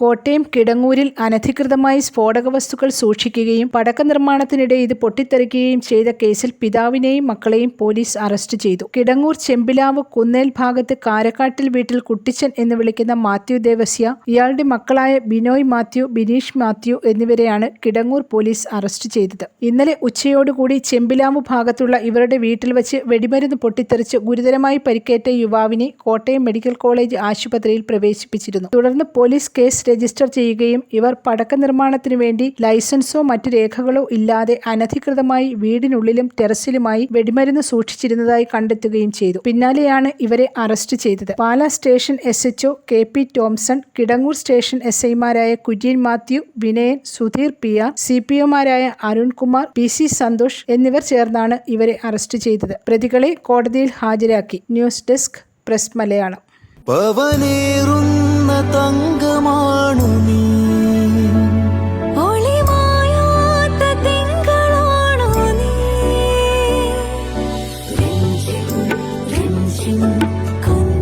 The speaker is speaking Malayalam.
കോട്ടയം കിടങ്ങൂരിൽ അനധികൃതമായി സ്ഫോടക വസ്തുക്കൾ സൂക്ഷിക്കുകയും പടക്ക നിർമ്മാണത്തിനിടെ ഇത് പൊട്ടിത്തെറിക്കുകയും ചെയ്ത കേസിൽ പിതാവിനെയും മക്കളെയും പോലീസ് അറസ്റ്റ് ചെയ്തു. കിടങ്ങൂർ ചെമ്പിലാവ് കുന്നേൽ ഭാഗത്ത് കാരക്കാട്ടിൽ വീട്ടിൽ കുട്ടിച്ചൻ എന്ന് വിളിക്കുന്ന മാത്യു ദേവസ്യ ഇയാളുടെ മക്കളായ ബിനോയ് മാത്യു ബിനീഷ് മാത്യു എന്നിവരെയാണ് കിടങ്ങൂർ പോലീസ് അറസ്റ്റ് ചെയ്തത്. ഇന്നലെ ഉച്ചയോടുകൂടി ചെമ്പിലാവ് ഭാഗത്തുള്ള ഇവരുടെ വീട്ടിൽ വച്ച് വെടിമരുന്ന് പൊട്ടിത്തെറിച്ച് ഗുരുതരമായി പരിക്കേറ്റ യുവാവിനെ കോട്ടയം മെഡിക്കൽ കോളേജ് ആശുപത്രിയിൽ പ്രവേശിപ്പിച്ചിരുന്നു. തുടർന്ന് പോലീസ് കേസ് രജിസ്റ്റർ ചെയ്യുകയും ഇവർ പടക്ക നിർമ്മാണത്തിനു വേണ്ടി ലൈസൻസോ മറ്റു രേഖകളോ ഇല്ലാതെ അനധികൃതമായി വീടിനുള്ളിലും ടെറസിലുമായി വെടിമരുന്ന് സൂക്ഷിച്ചിരുന്നതായി കണ്ടെത്തുകയും ചെയ്തു. പിന്നാലെയാണ് ഇവരെ അറസ്റ്റ് ചെയ്തത്. Pala station S HO K P Tomson Kidangoor station S ഐമാരായ Kurian Mathew Vinayan Sudheer P R C P ഒമാരായ Arunkumar P C Santhosh എന്നിവർ ചേർന്നാണ് ഇവരെ അറസ്റ്റ് ചെയ്തത്. പ്രതികളെ കോടതിയിൽ ഹാജരാക്കി. News desk press Malayalam.